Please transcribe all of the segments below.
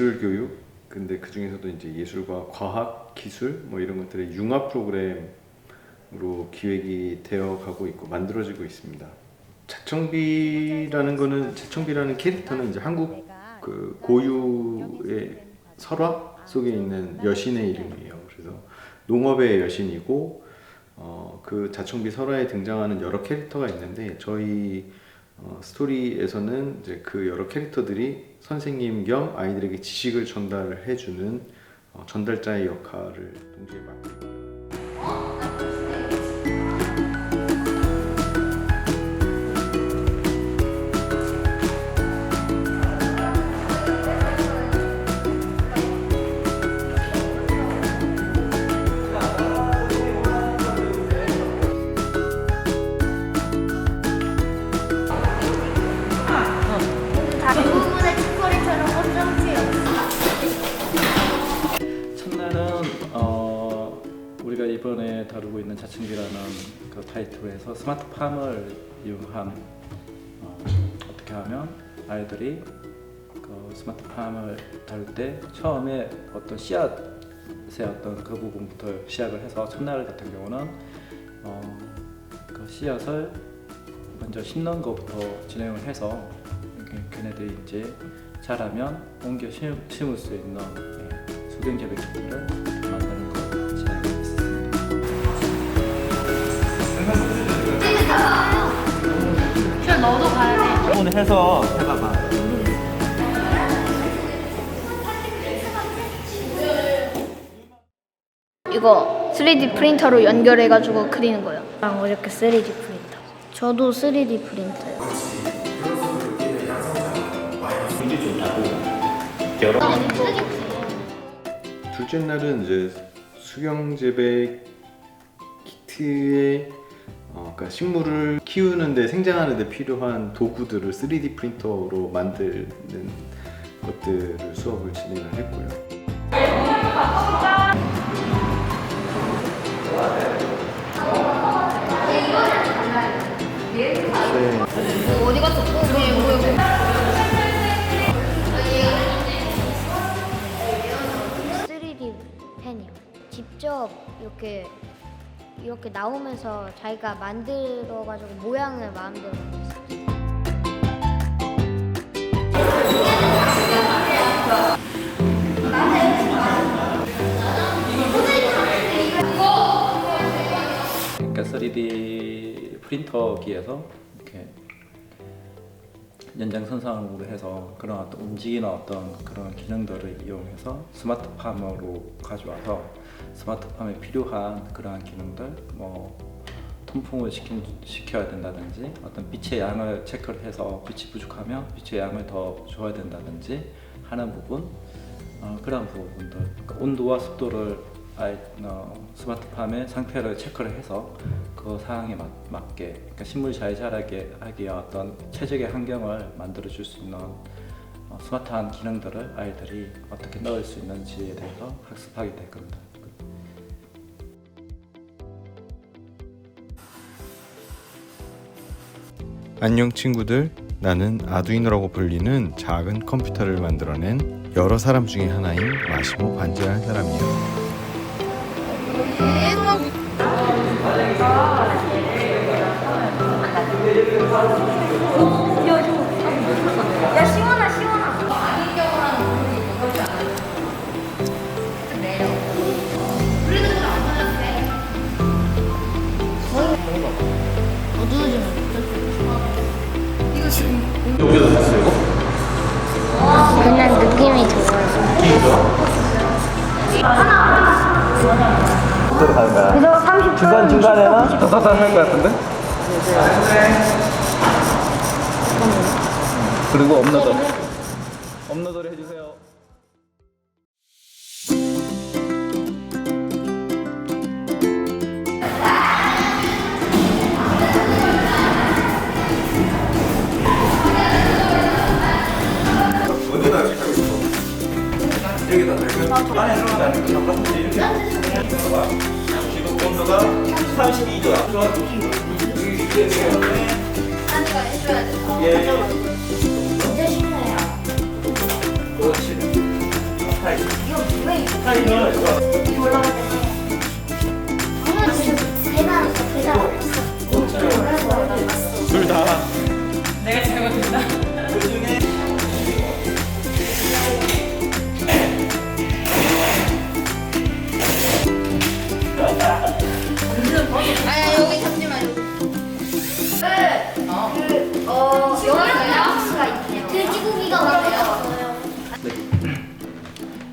예술 교육 근데 그 중에서도 이제 예술과 과학 기술 뭐 이런 것들의 융합 프로그램으로 기획이 되어 가고 있고 만들어지고 있습니다. 차청비라는 거는 차청비라는 캐릭터는 이제 한국 그 고유의 설화 속에 있는 여신의 이름이에요. 그래서 농업의 여신이고 어, 그 자청비 설화에 등장하는 여러 캐릭터가 있는데 저희 어, 스토리에서는 이제 그 여러 캐릭터들이 선생님 겸 아이들에게 지식을 전달해 주는 어, 전달자의 역할을 동시에 맡고. 대 우리가 이번에 다루고 있는 자충기라는 그 타이틀에서 스마트팜을 이용한 어, 어떻게 하면 아이들이 그 스마트팜을 다룰 때 처음에 어떤 씨앗의 어떤 그 부분부터 시작을 해서 첫날 같은 경우는 어, 그 씨앗을 먼저 심는 것부터 진행을 해서 걔네들이 이제 자라면 옮겨 심- 심을 수 있는 예, 수경 재배 키트를 만드는 걸 저 너도 가야 돼. 오늘 해서 해봐봐. 이거 3D 프린터로 연결해가지고 그리는 거예요 아 어저께 3D 프린터. 저도 3D 프린터요. 둘째 날은 이제 수경 재배 키트에 어, 그러니까 식물을 키우는데 생장하는데 필요한 도구들을 3D 프린터로 만드는 것들을 수업을 진행을 했고요. 네. 어디 갔어? 뭐야 뭐야 3D 펜이요 직접 이렇게 이렇게 나오면서 자기가 만들어가지고 모양을 마음대로 만들었어요. 그러니까 3D 프린터기에서 이렇게 연장선상으로 해서 그런 어떤 움직이는 어떤 그런 기능들을 이용해서 스마트팜으로 가져와서 스마트팜에 필요한 그러한 기능들 뭐 통풍을 시킨, 시켜야 된다든지 어떤 빛의 양을 체크를 해서 빛이 부족하면 빛의 양을 더 줘야 된다든지 하는 부분 어, 그런 부분들 그러니까 온도와 습도를 아이, 어, 스마트팜의 상태를 체크를 해서 그 상황에 맞, 맞게 그러니까 식물이 잘 자라게 하기 위한 어떤 최적의 환경을 만들어 줄 수 있는 어, 스마트한 기능들을 아이들이 어떻게 넣을 수 있는지에 대해서 학습하게 될 겁니다. 안녕 친구들. 나는 아두이노라고 불리는 작은 컴퓨터를 만들어낸 여러 사람 중에 하나인 마시모 반지라는 사람이에요. 야 시원 하 그냥 느낌이 좋아요. 어디로 가는 거야? 그래서 30분 중간 중간에는 따뜻한 할것 같은데? 그리고 업로드. 업로드를 해주세요. 안에 들어가면 안 돼. 바깥에 이렇게 봐봐. 지금 온도가 32도야. 여기 이게 우리가 해줘야 돼. 예. 진짜 쉽네요. 그렇지. 타이. 이거 왜 타이는 이거. 올라갈 때? 오늘 진짜 대단했어, 대단했어. 둘 다. 그 중에 돼지고기가 많아요.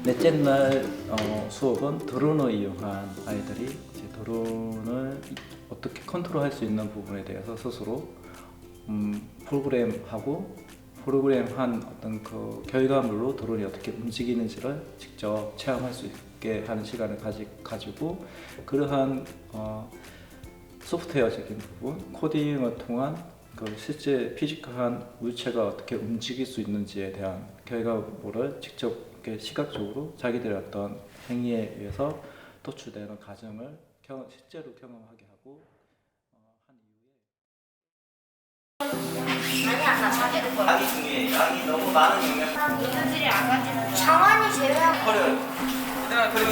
넷째 날 어, 수업은 드론을 이용한 아이들이 이제 드론을 어떻게 컨트롤할 수 있는 부분에 대해서 스스로 음, 프로그램하고 프로그램한 어떤 그 결과물로 드론이 어떻게 움직이는지를 직접 체험할 수 있게 하는 시간을 가지, 가지고 그러한 어, 소프트웨어적인 부분, 코딩을 통한 그 실제 피지컬한 물체가 어떻게 움직일 수 있는지에 대한 결과물을 직접 이렇게 시각적으로 자기들의 어떤 행위에 의해서 도출되는 과정을 경, 실제로 경험하게 하고 어, 한 이후에 양이 중요해. 양이 너무 많은 영양. 장안이 제외하고. 버려요. 그냥 그리고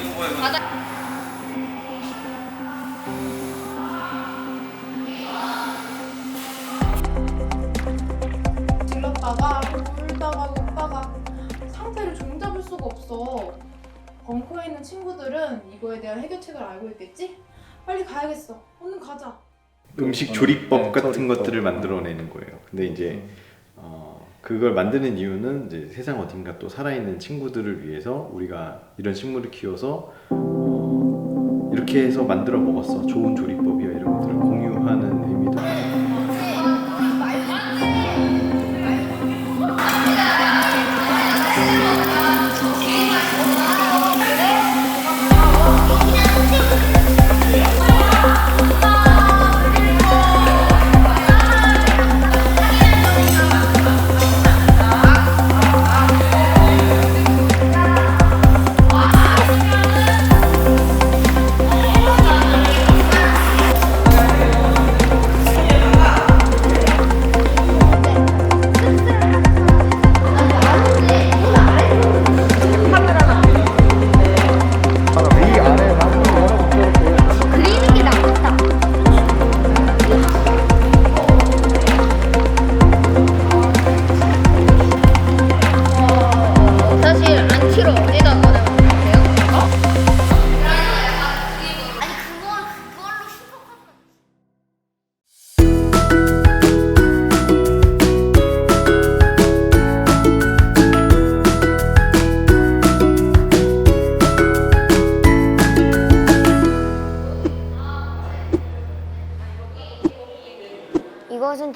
이거 뭐야? 웃다가 상태를 종잡을 수가 없어. 벙커에 있는 친구들은 이거에 대한 해결책을 알고 있겠지? 빨리 가야겠어. 얼른 가자. 음식 어, 조리법 네, 같은 조리법. 것들을 만들어내는 거예요. 근데 이제 음. 어, 그걸 만드는 이유는 이제 세상 어딘가 또 살아있는 친구들을 위해서 우리가 이런 식물을 키워서 어, 이렇게 해서 만들어 먹었어. 좋은 조리법이야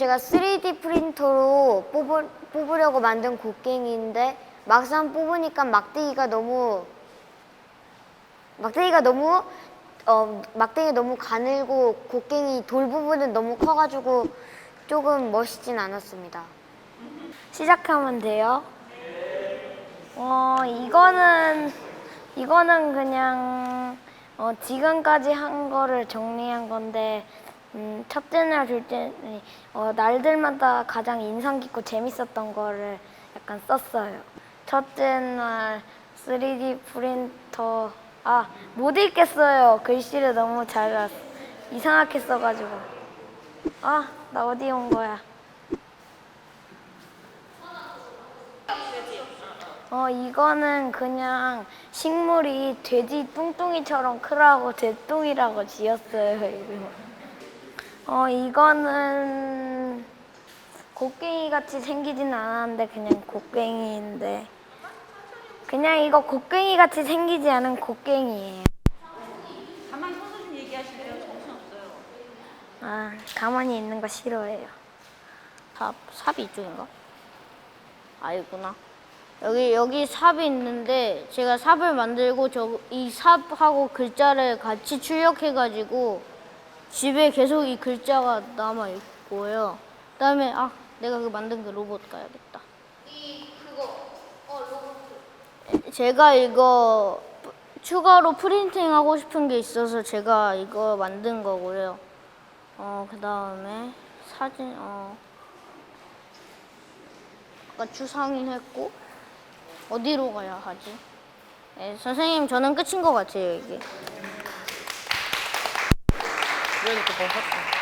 제가 3D 프린터로 뽑을, 뽑으려고 만든 곡괭이인데 막상 뽑으니까 막대기가 너무 막대기가 너무 어, 막대기 너무 가늘고 곡괭이 돌 부분은 너무 커가지고 조금 멋있진 않았습니다. 시작하면 돼요. 어 이거는 이거는 그냥 어, 지금까지 한 거를 정리한 건데 음, 첫째 날, 둘째 날, 어, 날들마다 가장 인상 깊고 재밌었던 거를 약간 썼어요. 첫째 날 3D 프린터 아 못 읽겠어요. 글씨를 너무 잘 이상하게 써가지고 아 나 어디 온 거야? 어 이거는 그냥 식물이 돼지 뚱뚱이처럼 크라고 돼뚱이라고 지었어요. 이거. 어 이거는 곡괭이 같이 생기진 않았는데 그냥 곡괭이인데 그냥 이거 곡괭이 같이 생기지 않은 곡괭이에요. 가만히 서서 얘기하실래요? 정신 없어요. 아 가만히 있는 거 싫어해요. 삽, 삽이 이쪽인가? 아니구나. 여기 여기 삽이 있는데 제가 삽을 만들고 저 이 삽하고 글자를 같이 출력해가지고 집에 계속 이 글자가 남아 있고요. 그다음에 아 내가 그 만든 그 로봇 가야겠다. 이 그거 어 로봇. 제가 이거 추가로 프린팅 하고 싶은 게 있어서 제가 이거 만든 거고요. 어 그다음에 사진 어 아까 주상인 했고 어디로 가야 하지? 네, 선생님 저는 끝인 것 같아요 이게. 그러니까 벌써